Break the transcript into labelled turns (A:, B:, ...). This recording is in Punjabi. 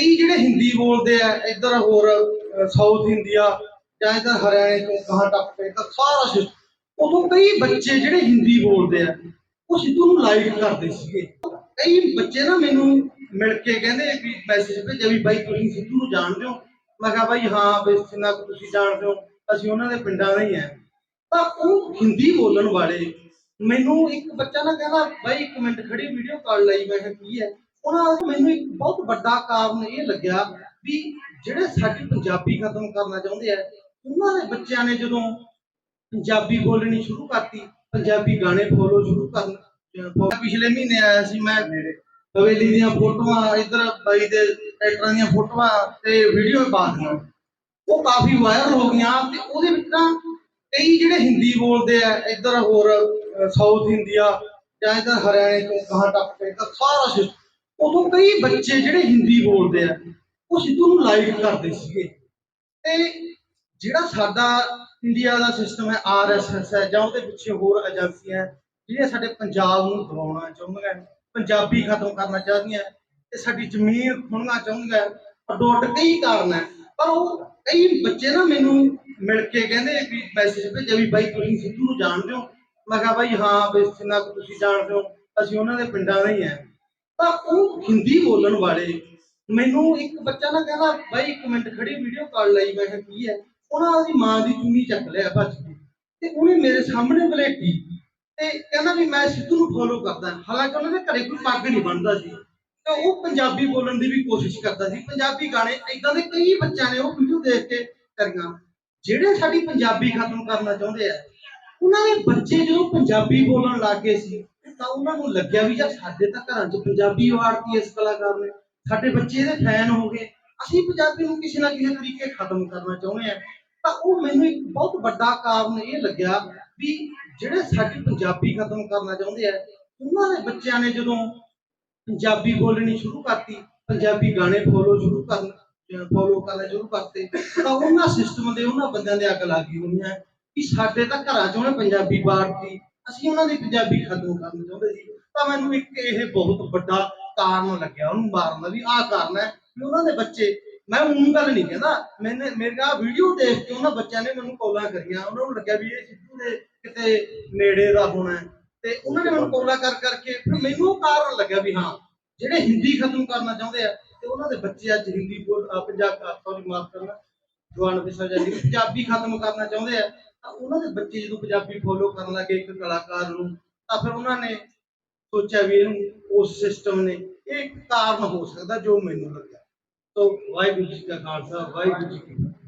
A: ਕਈ ਜਿਹੜੇ ਹਿੰਦੀ ਬੋਲਦੇ ਆ, ਇੱਧਰ ਹੋਰ ਸਾਊਥ ਇੰਡੀਆ ਜਾਂ ਇੱਧਰ ਹਰਿਆਣੇ ਤੋਂ ਕਹਾਂ ਟੱਪ ਕੇ ਤਾਂ ਸਾਰਾ ਸਿਸਟਮ ਉਦੋਂ ਕਈ ਬੱਚੇ ਜਿਹੜੇ ਹਿੰਦੀ ਬੋਲਦੇ ਆ, ਉਹ ਸਿੱਧੂ ਨੂੰ ਲਾਈਕ ਕਰਦੇ ਸੀਗੇ। ਕਈ ਬੱਚੇ ਨਾ ਮੈਨੂੰ ਮਿਲ ਕੇ ਕਹਿੰਦੇ ਵੀ ਮੈਸੇਜ ਭੇਜਿਆ ਵੀ ਬਾਈ ਤੁਸੀਂ ਸਿੱਧੂ ਨੂੰ ਜਾਣਦੇ ਹੋ। ਮੈਂ ਕਿਹਾ ਬਾਈ ਹਾਂ ਵੀ ਜਿੰਨਾ ਤੁਸੀਂ ਜਾਣਦੇ ਹੋ, ਅਸੀਂ ਉਹਨਾਂ ਦੇ ਪਿੰਡਾਂ ਦੇ ਹੀ ਆ। ਤਾਂ ਉਹ ਹਿੰਦੀ ਬੋਲਣ ਵਾਲੇ, ਮੈਨੂੰ ਇੱਕ ਬੱਚਾ ਨਾ ਕਹਿੰਦਾ, ਬਾਈ ਇੱਕ ਮਿੰਟ ਖੜੀ ਵੀਡੀਓ ਕਾਲ ਲਈ। ਮੈਂ ਕਿਹਾ, ਕੀ ਹੈ? ਉਹਨਾਂ ਦਾ ਮੈਨੂੰ ਇੱਕ ਬਹੁਤ ਵੱਡਾ ਕਾਰਨ ਇਹ ਲੱਗਿਆ ਵੀ ਜਿਹੜੇ ਸਾਡੀ ਪੰਜਾਬੀ ਖਤਮ ਕਰਨਾ ਚਾਹੁੰਦੇ ਆ, ਉਹਨਾਂ ਦੇ ਬੱਚਿਆਂ ਨੇ ਜਦੋਂ ਪੰਜਾਬੀ ਬੋਲਣੀ ਸ਼ੁਰੂ ਕਰਤੀ, ਪੰਜਾਬੀ ਗਾਣੇ ਫੋਲੋ ਸ਼ੁਰੂ ਕਰਨ ਪਿਛਲੇ ਮਹੀਨੇ ਆਇਆ ਸੀ ਮੈਂ ਹਵੇਲੀ ਦੀਆਂ ਫੋਟੋਆਂ, ਇੱਧਰ ਬਾਈ ਦੇ ਟਰੈਕਟਰਾਂ ਦੀਆਂ ਫੋਟੋਆਂ ਤੇ ਵੀਡੀਓ ਪਾ ਦਿੱਤੀਆਂ ਉਹ ਕਾਫੀ ਵਾਇਰਲ ਹੋ ਗਈਆਂ ਤੇ ਉਹਦੇ ਵਿੱਚ ਤਾਂ ਕਈ ਜਿਹੜੇ ਹਿੰਦੀ ਬੋਲਦੇ ਆ, ਇੱਧਰ ਹੋਰ ਸਾਊਥ ਇੰਡੀਆ ਜਾਂ ਇੱਧਰ ਹਰਿਆਣੇ ਤੋਂ ਕਹਾਂ ਟੱਪ ਕੇ ਤਾਂ ਸਾਰਾ ਸਿਸਟਮ ਉਦੋਂ ਕਈ ਬੱਚੇ ਜਿਹੜੇ ਹਿੰਦੀ ਬੋਲਦੇ ਆ, ਉਹ ਸਿੱਧੂ ਨੂੰ ਲਾਈਕ ਕਰਦੇ ਸੀਗੇ। ਤੇ ਜਿਹੜਾ ਸਾਡਾ ਇੰਡੀਆ ਦਾ ਸਿਸਟਮ ਹੈ ਆਰਐਸਐਸ ਹੈ, ਜਾਂ ਉਹਦੇ ਪਿੱਛੇ ਹੋਰ ਏਜੰਸੀਆਂ ਜਿਹੜੀਆਂ ਸਾਡੇ ਪੰਜਾਬ ਨੂੰ ਦਬਾਉਣਾ ਚਾਹੁੰਦੀਆਂ, ਪੰਜਾਬੀ ਖਤਮ ਕਰਨਾ ਚਾਹੁੰਦੀਆਂ, ਤੇ ਸਾਡੀ ਜ਼ਮੀਨ ਖੋਹਣਾ ਚਾਹੁੰਦੀਆਂ ਅਡੋਟ ਕਈ ਕਾਰਨ ਹੈ। ਪਰ ਉਹ ਕਈ ਬੱਚੇ ਨਾ ਮੈਨੂੰ ਮਿਲ ਕੇ ਕਹਿੰਦੇ ਵੀ ਮੈਸੇਜ ਭੇਜਿਆ ਵੀ ਬਾਈ ਤੁਸੀਂ ਸਿੱਧੂ ਨੂੰ ਜਾਣਦੇ ਹੋ। ਮੈਂ ਕਿਹਾ ਬਾਈ, ਹਾਂ, ਵੀ ਤੁਸੀਂ ਜਾਣਦੇ ਹੋ, ਅਸੀਂ ਉਹਨਾਂ ਦੇ ਪਿੰਡਾਂ ਦੇ ਹੀ ਆ ਤਾਂ ਉਹ ਹਿੰਦੀ ਬੋਲਣ ਵਾਲੇ ਮੈਨੂੰ ਇੱਕ ਬੱਚਾ ਨਾ ਕਹਿੰਦਾ, ਬਾਈ, ਇੱਕ ਮਿੰਟ ਖੜੀ ਵੀਡੀਓ ਕਾਲ ਲਈ, ਮੈਂ ਕਿਹਾ, ਕੀ ਹੈ? ਉਹਨਾਂ ਦੀ ਮਾਂ ਦੀ ਚੁੰਨੀ ਚੱਕ ਲਿਆ ਭੱਜ ਕੇ ਤੇ ਉਹਨੇ ਮੇਰੇ ਸਾਹਮਣੇ ਬਲੇਟੀ ਤੇ ਕਹਿੰਦਾ ਵੀ ਮੈਂ ਸਿੱਧੂ ਨੂੰ ਫੋਲੋ ਕਰਦਾ। ਹਾਲਾਂਕਿ ਉਹਨਾਂ ਦੇ ਘਰੇ ਕੋਈ ਪੱਗ ਨਹੀਂ ਬੰਨਦਾ ਸੀ। ਤੇ ਉਹ ਪੰਜਾਬੀ ਬੋਲਣ ਦੀ ਵੀ ਕੋਸ਼ਿਸ਼ ਕਰਦਾ ਸੀ। ਪੰਜਾਬੀ ਗਾਣੇ ਇਦਾਂ ਦੇ ਕਈ ਬੱਚਿਆਂ ਨੇ ਉਹ ਵੀਡੀਓ ਦੇਖ ਕੇ ਕਰੀਆਂ। ਜਿਹੜੇ ਸਾਡੀ ਪੰਜਾਬੀ ਖਤਮ ਕਰਨਾ ਚਾਹੁੰਦੇ ਆ, ਉਹਨਾਂ ਦੇ ਬੱਚੇ ਜਦੋਂ ਪੰਜਾਬੀ ਬੋਲਣ ਲੱਗ ਗਏ ਸੀ ਤਾਂ ਉਹਨਾਂ ਨੂੰ ਲੱਗਿਆ ਵੀ ਯਾਰ ਸਾਡੇ ਤਾਂ ਘਰਾਂ 'ਚ ਪੰਜਾਬੀ ਵਾਰਤੀ ਇਸ ਕਲਾਕਾਰ ਨੇ। ਸਾਡੇ ਬੱਚੇ ਇਹਦੇ ਫੈਨ ਹੋ ਗਏ। ਅਸੀਂ ਪੰਜਾਬੀ ਨੂੰ ਕਿਸੇ ਨਾ ਕਿਸੇ ਤਰੀਕੇ ਖਤਮ ਕਰਨਾ ਚਾਹੁੰਦੇ ਆ ਤਾਂ ਉਹ ਮੈਨੂੰ ਇੱਕ ਬਹੁਤ ਵੱਡਾ ਕਾਰਨ ਇਹ ਲੱਗਿਆ ਵੀ ਜਿਹੜੇ ਸਾਡੀ ਪੰਜਾਬੀ ਖਤਮ ਕਰਨਾ ਚਾਹੁੰਦੇ ਆ, ਉਹਨਾਂ ਦੇ ਬੱਚਿਆਂ ਨੇ ਜਦੋਂ ਪੰਜਾਬੀ ਬੋਲਣੀ ਸ਼ੁਰੂ ਕਰਤੀ, ਪੰਜਾਬੀ ਗਾਣੇ ਫੋਲੋ ਸ਼ੁਰੂ ਕਰਨ ਫੋਲੋ ਕਰਨਾ ਸ਼ੁਰੂ ਕਰਤੇ, ਤਾਂ ਉਹਨਾਂ ਸਿਸਟਮ ਦੇ ਉਹਨਾਂ ਬੰਦਿਆਂ ਦੇ ਅੱਗ ਲੱਗ ਗਈ ਹੋਣੀ ਹੈ ਕਿ ਸਾਡੇ ਤਾਂ ਘਰਾਂ 'ਚ ਉਹਨੇ ਪੰਜਾਬੀ ਬਾੜਤੀ ਅਸੀਂ ਉਹਨਾਂ ਦੀ ਪੰਜਾਬੀ ਖਤਮ ਕਰਨਾ ਚਾਹੁੰਦੇ ਸੀ। ਤਾਂ ਮੈਨੂੰ ਇੱਕ ਇਹ ਬਹੁਤ ਵੱਡਾ ਕਾਰਨ ਲੱਗਿਆ, ਉਹਨੂੰ ਮਾਰਨ ਦਾ ਵੀ ਆਹ ਕਾਰਨ ਹੈ ਵੀ ਉਹਨਾਂ ਦੇ ਬੱਚੇ, ਮੈਂ ਉਹ ਗੱਲ ਨਹੀਂ ਕਹਿੰਦਾ, ਮੈਨੇ, ਮੇਰਾ ਵੀਡੀਓ ਦੇਖ ਕੇ ਉਹਨਾਂ ਬੱਚਿਆਂ ਨੇ ਮੈਨੂੰ ਕਾਲਾਂ ਕਰੀਆਂ। ਉਹਨਾਂ ਨੂੰ ਲੱਗਿਆ ਵੀ ਇਹ ਸਿੱਧੂ ਦੇ ਕਿਤੇ ਨੇੜੇ ਦਾ ਹੋਣਾ ਤੇ ਉਹਨਾਂ ਨੇ ਮੈਨੂੰ ਕਾਲਾਂ ਕਰ ਕਰਕੇ ਫਿਰ ਮੈਨੂੰ ਕਾਰਨ ਲੱਗਿਆ ਵੀ ਹਾਂ, ਜਿਹੜੇ ਹਿੰਦੀ ਖਤਮ ਕਰਨਾ ਚਾਹੁੰਦੇ ਆ, ਤੇ ਉਹਨਾਂ ਦੇ ਬੱਚੇ ਅੱਜ ਹਿੰਦੀ ਬੋਲ ਪੰਜਾਬ ਸੌਰੀ ਮਾਫ ਕਰਨਾ, ਜਵਾਨ ਵਿਸਾ ਜਾਂਦੀ ਪੰਜਾਬੀ ਖਤਮ ਕਰਨਾ ਚਾਹੁੰਦੇ ਆ ਤਾਂ ਉਹਨਾਂ ਦੇ ਬੱਚੇ ਜਦੋਂ ਪੰਜਾਬੀ ਫੋਲੋ ਕਰਨ ਲੱਗੇ ਇੱਕ ਕਲਾਕਾਰ ਨੂੰ, ਤਾਂ ਫਿਰ ਉਹਨਾਂ ਨੇ ਸੋਚਿਆ ਵੀ ਇਹਨੂੰ ਉਸ ਸਿਸਟਮ ਨੇ, ਇਹ ਇੱਕ ਕਾਰਨ ਹੋ ਸਕਦਾ ਜੋ ਮੈਨੂੰ ਲੱਗਿਆ। ਤੋ ਵਾਹਿਗੁਰੂ ਜੀ ਕਾ ਖਾਲਸਾ, ਵਾਹਿਗੁਰੂ ਜੀ ਕੀ ਫਤਿਹ।